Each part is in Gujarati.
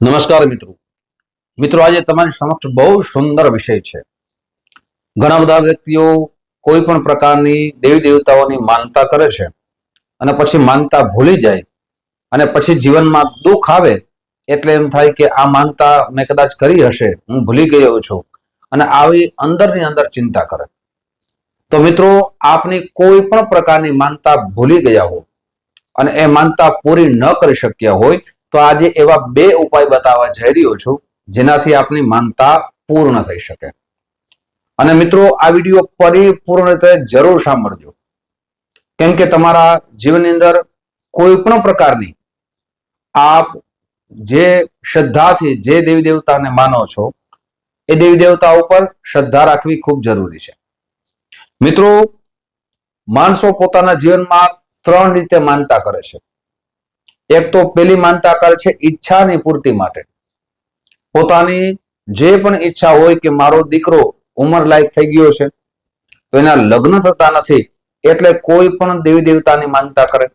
નમસ્કાર મિત્રો. મિત્રો, આજે તમારી સમક્ષ બહુ સુંદર વિષય છે. ઘણા બધા વ્યક્તિઓ કોઈ પણ પ્રકારની દેવી દેવતાઓની માનતા કરે છે અને પછી માનતા ભૂલી જાય અને પછી જીવનમાં દુઃખ આવે એટલે એમ થાય કે આ માનતા મેં કદાચ કરી હશે, હું ભૂલી ગયો છું અને આવી અંદરની અંદર ચિંતા કરે. તો મિત્રો, આપની કોઈ પણ પ્રકારની માનતા ભૂલી ગયા હો અને એ માનતા પૂરી ન કરી શક્યા હોય તો આજે એવા બે ઉપાય બતાવવા જઈ રહ્યો છું, જેનાથી આપની માનતા પૂર્ણ થઈ શકે. અને મિત્રો, આ વીડિયો પરિપૂર્ણ રીતે જરૂર સાંભળજો. કેમ કે તમારા જીવનની અંદર કોઈ પણ પ્રકારની આપ જે શ્રદ્ધાથી જે દેવી દેવતાને માનો છો, એ દેવી દેવતા ઉપર શ્રદ્ધા રાખવી ખૂબ જરૂરી છે. મિત્રો, માણસો પોતાના જીવનમાં ત્રણ રીતે માનતા કરે છે. એક તો પેલી માનતા કરે છે ઈચ્છાની પૂર્તિ માટે. પોતાની જે પણ ઈચ્છા હોય કે મારો દીકરો ઉંમર લાયક થઈ ગયો છે, તો એના લગ્ન થતા નથી, એટલે કોઈ પણ દેવી દેવતાની માનતા કરે.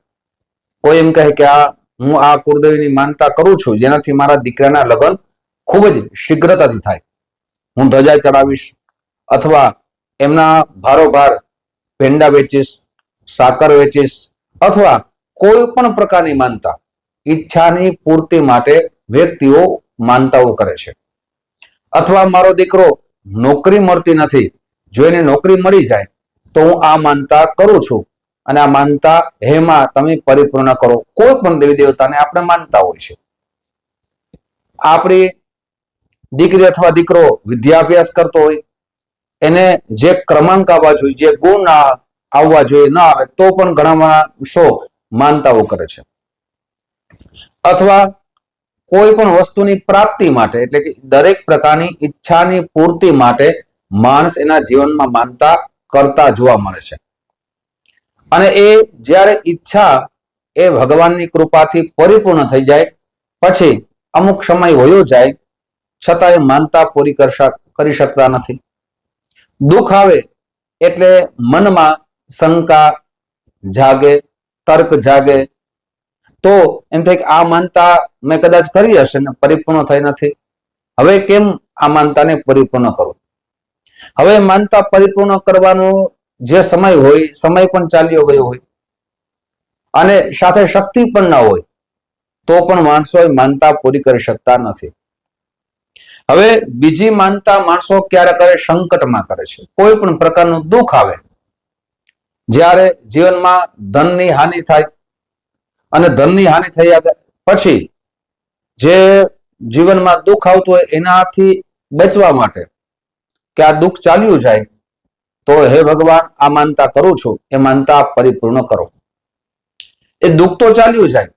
કોઈ એમ કહે કે આ, હું આ કુળદેવીની માનતા કરું છું, જેનાથી મારા દીકરાના લગ્ન ખૂબ જ શીઘ્રતાથી થાય. હું ધજા ચડાવીશ અથવા એમના ભારોભાર ભેંડા વેચીશ, સાકર વેચીશ, અથવા કોઈ પણ પ્રકારની માનતા. ઈચ્છાની પૂર્તિ માટે વ્યક્તિઓ માનતાઓ કરે છે. અથવા મારો દીકરો નોકરી મળતી નથી, જો એને નોકરી મળી જાય, તો હું આ માનતા કરું છું. અને આ માનતા હેમાં તમે પરિપૂર્ણ કરો. કોઈ પણ દેવી દેવતાને આપણે માનતા હોય છે. આપણી દીકરી અથવા દીકરો વિદ્યાભ્યાસ કરતો હોય, એને જે ક્રમાંક આવવા જોઈએ, જે ગુણ આવવા જોઈએ, ન આવે, તો પણ ઘણા માણસો માનતાઓ કરે છે. અથવા કોઈ પણ વસ્તુની પ્રાપ્તિ માટે, એટલે કે દરેક પ્રકારની ઈચ્છાની પૂર્તિ માટે માણસ એના જીવનમાં માનતા કરતા જોવા મળે છે. અને એ જ્યારે ઈચ્છા એ ભગવાનની કૃપાથી પરિપૂર્ણ થઈ જાય, પછી અમુક સમય વયો જાય, છતાં એ માનતા પૂરી કરી શકતા નથી. દુઃખ આવે એટલે મનમાં શંકા જાગે, તર્ક જાગે તો એમ થાય કે આ માનતા મેં કદાચ કરી હશે ને પરિપૂર્ણ થઈ નથી. હવે કેમ આ માનતાને પરિપૂર્ણ કરું? હવે માનતા પરિપૂર્ણ કરવાનો જે સમય હોય, સમય પણ ચાલ્યો ગયો હોય, અને સાથે શક્તિ પણ ન હોય, તો પણ માણસો એ માનતા પૂરી કરી શકતા નથી. હવે બીજી માનતા માણસો ક્યારે કરે? સંકટમાં કરે છે. કોઈ પણ પ્રકારનું દુઃખ આવે, જ્યારે જીવનમાં ધનની હાનિ થાય અને ધનની હાનિ થયા પછી જે જીવનમાં દુઃખ આવતું હોય એનાથી બચવા માટે કે આ દુઃખ ચાલ્યું જાય, તો હે ભગવાન, આ માનતા કરું છું. એ માનતા પરિપૂર્ણ કરો. એ દુઃખ તો ચાલ્યું જાય,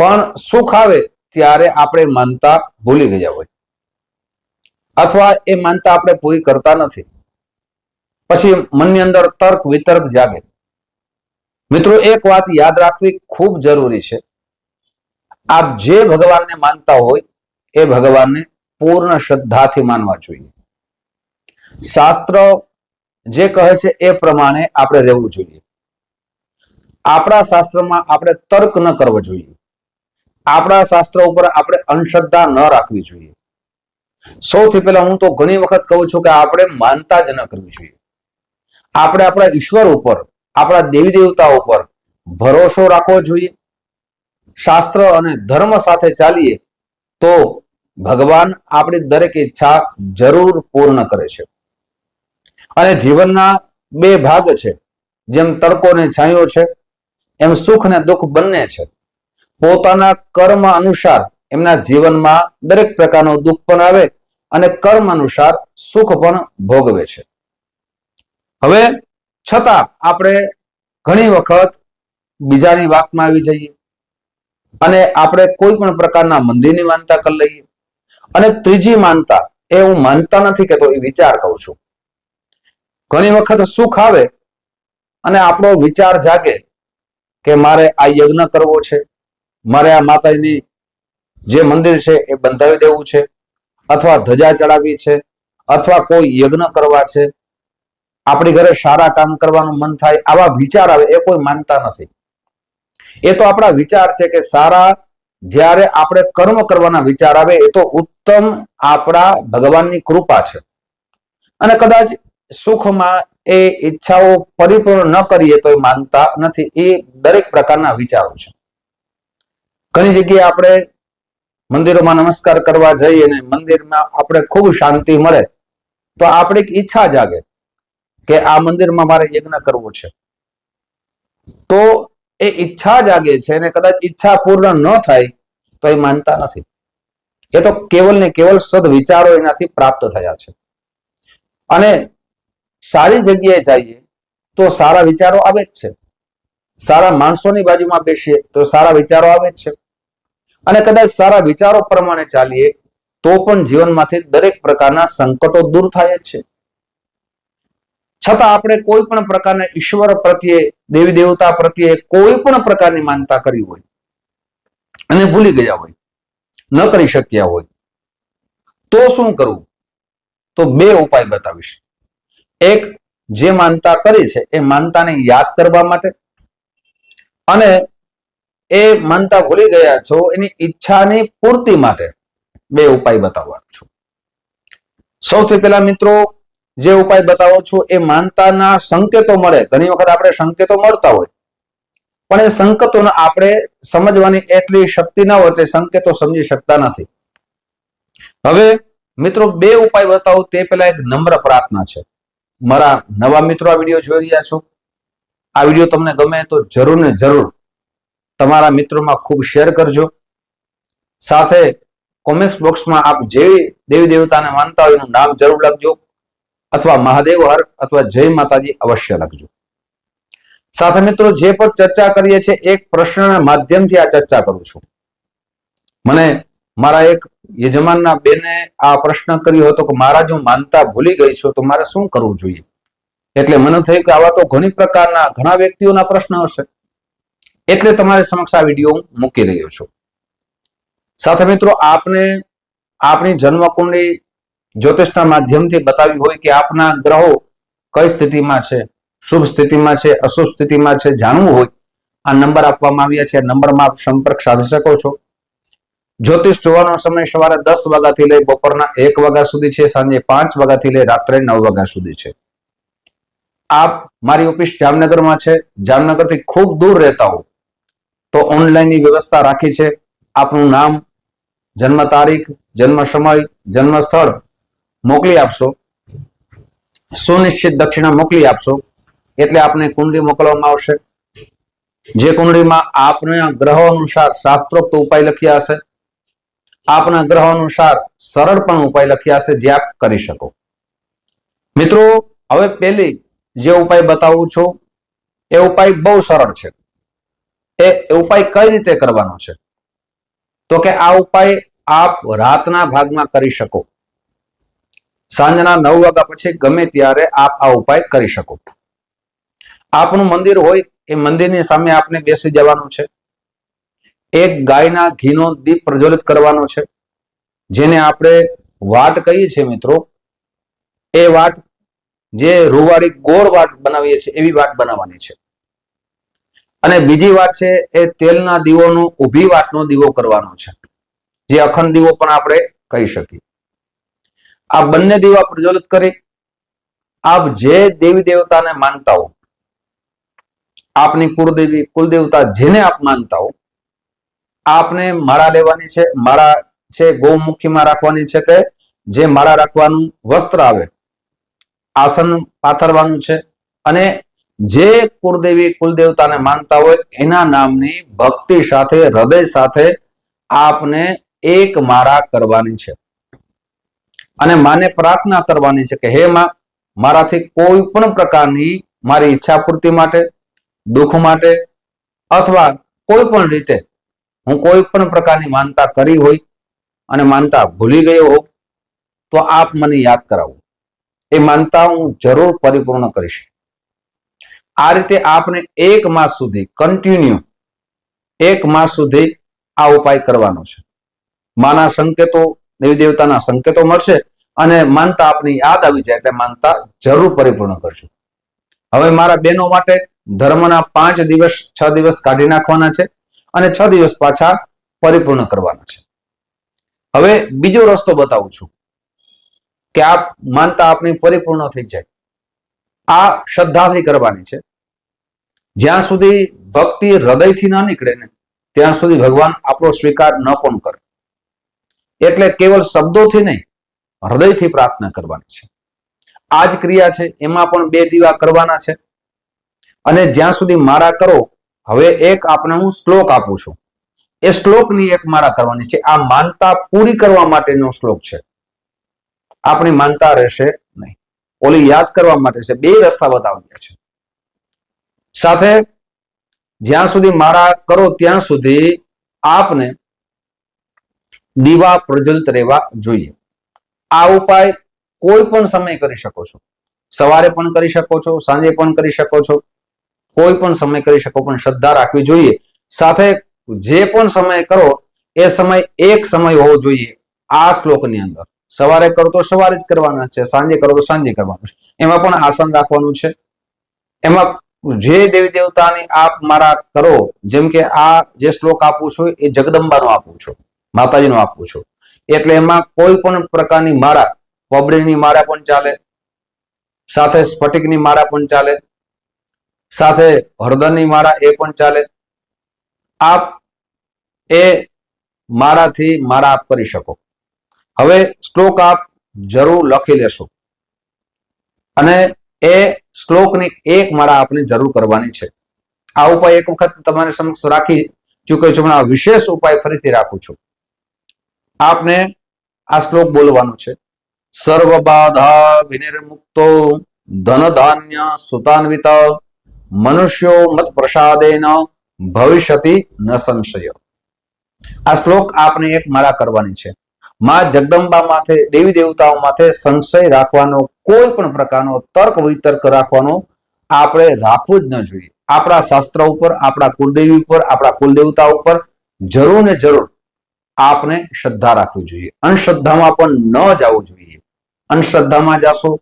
પણ સુખ આવે ત્યારે આપણે માનતા ભૂલી ગયા હોય. અથવા એ માનતા આપણે પૂરી કરતા નથી. પછી મનની અંદર તર્ક વિતર્ક જાગે. મિત્રો, એક વાત યાદ રાખવી ખૂબ જરૂરી છે. આપ જે ભગવાનને માનતા હોય, એ ભગવાનને પૂર્ણ શ્રદ્ધાથી માનવા જોઈએ. શાસ્ત્ર જે કહે છે, એ પ્રમાણે આપણે રહેવું જોઈએ. આપણા શાસ્ત્રમાં આપણે તર્ક ન કરવો જોઈએ. આપણા શાસ્ત્ર ઉપર આપણે અંધશ્રદ્ધા ન રાખવી જોઈએ. સૌથી પહેલા હું તો ઘણી વખત કહું છું કે આપણે માનતા જ ન કરવી જોઈએ. આપણે આપણા ઈશ્વર ઉપર આપણા દેવી દેવતા ઉપર ભરોસો રાખવો જોઈએ, શાસ્ત્ર અને ધર્મ સાથે ચાલીએ તો ભગવાન આપણી દરેક ઈચ્છા જરૂર પૂર્ણ કરે છે. અને જીવનના બે ભાગ છે, જેમ તડકો ને છાંયો છે, એમ સુખ ને દુઃખ બંને છે. પોતાના કર્મ અનુસાર એમના જીવનમાં દરેક પ્રકારનો દુઃખ પણ આવે અને કર્મ અનુસાર સુખ પણ ભોગવે છે. હવે છતાં આપણે ઘણી વખત બીજાની વાતમાં આવી જઈએ અને આપણે કોઈ પણ પ્રકારના મંદિરની માનતા કરી લઈએ. અને ત્રીજી માનતા એ હું માનતા નથી કેતો એ વિચાર કહું છું. ઘણી વખત સુખ આવે અને આપણો વિચાર જાગે કે મારે આ યજ્ઞ કરવો છે, મારે આ માતાજીની જે મંદિર છે એ બંધાવી દેવું છે, અથવા ધજા ચડાવવી છે, અથવા કોઈ યજ્ઞ કરવા છે. આપણી ઘરે સારા કામ કરવાનું મન થાય આવા વિચાર આવે એ કોઈ માનતા નથી. એ તો આપણા વિચાર છે કે સારા જ્યારે આપણે કર્મ કરવાના વિચાર આવે એ તો ઉત્તમ આપણા ભગવાનની કૃપા છે. અને કદાચ સુખમાં એ ઈચ્છાઓ પરિપૂર્ણ ન કરીએ તો એ માનતા નથી. એ દરેક પ્રકારના વિચારો છે. ઘણી જગ્યાએ આપણે મંદિરોમાં નમસ્કાર કરવા જઈએ અને મંદિરમાં આપણે ખૂબ શાંતિ મળે તો આપણે એક ઈચ્છા જાગે. કે આ મંદિરમાં મારે યજ્ઞ કરવો છે. તો એ ઈચ્છા જાગે છે અને કદાચ ઈચ્છા પૂર્ણ ન થાય, તો એ માનતા નથી. એ તો કેવલ ને કેવલ સદ વિચારો એનાથી પ્રાપ્ત થયા છે. અને સારી જગ્યાએ જઈએ, તો સારા વિચારો આવે જ છે. સારા માણસોની બાજુમાં બેસીએ, તો સારા વિચારો આવે જ છે. અને કદાચ સારા વિચારો પ્રમાણે ચાલીએ, તો પણ જીવનમાંથી દરેક પ્રકારના સંકટો દૂર થાય જ છે. છતાં આપણે કોઈ પણ પ્રકારના ઈશ્વર પ્રત્યે, દેવી દેવતા પ્રત્યે કોઈ પણ પ્રકારની માનતા કરી હોય અને ભૂલી ગયા હોય, ન કરી શક્યા હોય, તો શું કરવું? તો બે ઉપાય બતાવીશ. એક, જે માનતા કરી છે એ માનતાને યાદ કરવા માટે અને એ માનતા ભૂલી ગયા છો એની ઈચ્છાની પૂર્તિ માટે બે ઉપાય બતાવવાનો છું. સૌથી પહેલા મિત્રો જે ઉપાય બતાવો છો એ માનતાના સંકેતો મળે. ઘણી વખત આપણે સંકેતો મળતા હોય. પણ એ સંકેતોને આપણે સમજવાની એટલી શક્તિ ના હોય એટલે સંકેતો સમજી શકતા નથી. હવે મિત્રો બે ઉપાય બતાવો. તે પહેલા એક નમ્ર પ્રાર્થના છે. મારા નવા મિત્રો આ વીડિયો જોઈ રહ્યા છો. આ વીડિયો તમને ગમે તો જરૂર ને જરૂર તમારા મિત્રોમાં ખૂબ શેર કરજો. સાથે કોમેન્ટ્સ બોક્સમાં આપ જે દેવી દેવતાને માનતા હોય એનું નામ જરૂર લખજો. અથવા મહાદેવ હર અથવા જય માતાજી અવશ્ય લખજો. સાથે મિત્રો, જે પણ ચર્ચા કરીએ છીએ, એક પ્રશ્નના માધ્યમથી આ ચર્ચા કરું છું. મને મારા એક યજમાનના બેને આ પ્રશ્ન કર્યો હતો કે મારા જો માનતા ભૂલી ગઈ છો, તો મારે શું કરવું જોઈએ? એટલે મને થયું કે આવા તો ઘણી પ્રકારના, ઘણા વ્યક્તિઓના પ્રશ્ન હશે. એટલે તમારી સમક્ષ આ વીડિયો હું મૂકી રહ્યો છું. સાથે મિત્રો, આપને આપણી જન્મકુંડળી જ્યોતિષના માધ્યમથી બતાવ્યું હોય કે આપના ગ્રહો કઈ સ્થિતિમાં છે, શુભ સ્થિતિમાં છે, અશુભ સ્થિતિમાં છે, જાણવું હોય, આ નંબર આપવામાં આવ્યા છે. નંબરમાં આપ સંપર્ક સાધી શકો છો. જ્યોતિષ જોવાનો સમય સવારે દસ વાગ્યાથી લઈ બપોરના એક વાગ્યા સુધી છે, સાંજે પાંચ વાગ્યાથી લઈ રાત્રે નવ વાગ્યા સુધી છે. આપ મારી ઓફિસ જામનગરમાં છે, જામનગરથી ખૂબ દૂર રહેતા હો, તો ઓનલાઈનની વ્યવસ્થા રાખી છે. આપનું નામ, જન્મ તારીખ, જન્મ સમય, જન્મ સ્થળ મોકલી આપશો. સુનિશ્ચિત દક્ષિણા મોકલી આપશો. એટલે આપને કુંડલી મોકલવામાં આવશે. જે કુંડળીમાં આપના ગ્રહો અનુસાર શાસ્ત્રોક્ત ઉપાય લખ્યા હશે, આપના ગ્રહો અનુસાર સરળ પણ ઉપાય લખ્યા હશે જે આપ કરી શકો. મિત્રો, હવે પેલી જે ઉપાય બતાવું છું, એ ઉપાય બહુ સરળ છે. એ ઉપાય કઈ રીતે કરવાનો છે? તો કે આ ઉપાય આપ રાતના ભાગમાં કરી શકો. સાંજના નવ વાગ્યા પછી ગમે ત્યારે આપ આ ઉપાય કરી શકો. આપનું મંદિર હોય, એ મંદિરની સામે આપને બેસી જવાનું છે. એક ગાયના ઘીનો દીપ પ્રજ્વલિત કરવાનો છે. જેને આપણે વાટ કહીએ છીએ મિત્રો, એ વાટ જે રૂવાળી ગોળ વાટ બનાવીએ છીએ, એવી વાટ બનાવવાની છે. અને બીજી વાત છે, એ તેલના દીવોનો, ઊભી વાટનો દીવો કરવાનો છે. જે અખંડ દીવો પણ આપણે કહી શકીએ. આ બંને દીવા પ્રજ્વલિત કરી. આપ જે દેવી દેવતાને માનતા હો, આપની કુળદેવી કુલદેવતા જેને આપ માનતા હો, આપને માળા લેવાની છે, માળા છે ગૌમુખીમાં રાખવાની છે કે જે માળા રાખવાનું વસ્ત્ર આવે, આસન પાથરવાનું છે અને જે કુળદેવી કુલદેવતાને માનતા હોય એના નામની ભક્તિ સાથે, હૃદય સાથે આપને એક માળા કરવાની છે. અને માને પ્રાર્થના કરવાની છે કે હે માં, મારાથી કોઈ પણ પ્રકારની મારી ઈચ્છા પૂર્તિ માટે, દુઃખ માટે અથવા કોઈ પણ રીતે હું કોઈ પણ પ્રકારની માનતા કરી હોય અને માનતા ભૂલી ગયો હોઉં, તો આપ મને યાદ કરાવો. એ માનતા હું જરૂર પરિપૂર્ણ કરીશ. આ રીતે આપને એક માસ સુધી કન્ટિન્યુ એક માસ સુધી આ ઉપાય કરવાનો છે. માના સંકેતો દેવી દેવતાના સંકેતો મળશે અને માનતા આપની યાદ આવી જાય એટલે માનતા જરૂર પરિપૂર્ણ કરજો. હવે મારા બહેનો માટે ધર્મના પાંચ દિવસ, છ દિવસ કાઢી નાખવાના છે અને છ દિવસ પાછા પરિપૂર્ણ કરવાના છે. હવે બીજો રસ્તો બતાવું છું કે આપ માનતા આપની પરિપૂર્ણ થઈ જાય. આ શ્રદ્ધાથી કરવાની છે. જ્યાં સુધી ભક્તિ હૃદયથી ના નીકળે ને, ત્યાં સુધી ભગવાન આપણો સ્વીકાર ન પણ કરે. એટલે કેવળ શબ્દોથી નહીં, હૃદયથી પ્રાર્થના કરવાની છે. આ જ ક્રિયા છે, એમાં પણ બે દીવા કરવાના છે. અને જ્યાં સુધી મારા કરો, હવે એક આપણે હું શ્લોક આપું છું. એ શ્લોકની એક મારા કરવાની છે. આ માનતા પૂરી કરવા માટેનો શ્લોક છે. આપણી માનતા રહેશે નહીં. ઓલી યાદ કરવા માટે છે. બે રસ્તા બતાવ્યા છે. સાથે, જ્યાં સુધી મારા કરો, ત્યાં સુધી આપને દીવા પ્રજ્વલિત રહેવા જોઈએ. આ ઉપાય કોઈ પણ સમય કરી શકો છો. સવારે પણ કરી શકો છો, સાંજે પણ કરી શકો છો. કોઈ પણ સમય કરી શકો, પણ શ્રદ્ધા રાખવી જોઈએ. સાથે જે પણ સમય કરો, એ સમય એક સમય હોવો જોઈએ આ શ્લોકની અંદર. સવારે કરો તો સવારે જ કરવાના છે, સાંજે કરો તો સાંજે કરવાનું છે. એમાં પણ આસન રાખવાનું છે. એમાં જે દેવી દેવતાની આપ મારા કરો, જેમ કે આ જે શ્લોક આપું છું એ જગદંબાનો આપું છું. માતાજીનો આપું છું. એટલે એમાં કોઈ પણ પ્રકારની માળા પબડીની માળા પણ ચાલે, સાથે સ્ફટિકની માળા પણ ચાલે, સાથે હળદરની માળા એ પણ ચાલે. આપ એ માળાથી માળા આપ કરી શકો. હવે શ્લોક આપ જરૂર લખી લેશો. અને એ શ્લોકની એક માળા આપને જરૂર કરવાની છે. આ ઉપાય એક વખત તમારી સમક્ષ રાખી ચૂક્યો છું પણ આ વિશેષ ઉપાય ફરીથી રાખું છું. આપને આ શ્લોક બોલવાનો છે. સર્વ બાધા વિનિર્મુક્તો ધન ધાન્ય સુતાન્વિત મનુષ્યો મત પ્રસાદેન ભવિષ્યતિ ન સંશય. આ શ્લોક આપને એક માળા કરવાની છે. માં જગદંબા માથે, દેવી દેવતાઓ માથે સંશય રાખવાનો, કોઈ પણ પ્રકારનો તર્ક વિતર્ક રાખવાનો આપણે રાખવું જ ન જોઈએ. આપણા શાસ્ત્ર ઉપર, આપણા કુલદેવી ઉપર, આપણા કુલદેવતા ઉપર જરૂર ને જરૂર આપને શ્રદ્ધા રાખવી જોઈએ. અંધશ્રદ્ધામાં પણ ન જવું જોઈએ. અંધશ્રદ્ધામાં જશો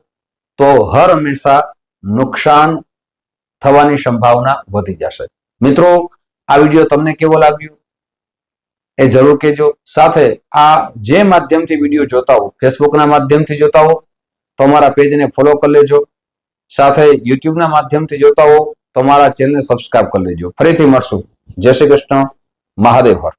તો હર હંમેશા નુકસાન થવાની સંભાવના વધી જશે. મિત્રો, આ વીડિયો તમને કેવો લાગ્યો? એ જરૂર કહેજો. સાથે આ જે માધ્યમથી વીડિયો જોતા હો, ફેસબુકના માધ્યમથી જોતા હો, તો અમારા પેજને ફોલો કરી લેજો. સાથે યુટ્યુબના માધ્યમથી જોતા હો, તો અમારા ચેનલને સબસ્ક્રાઇબ કરી લેજો. ફરીથી મળશું. જય શ્રી કૃષ્ણ. મહાદેવ હર.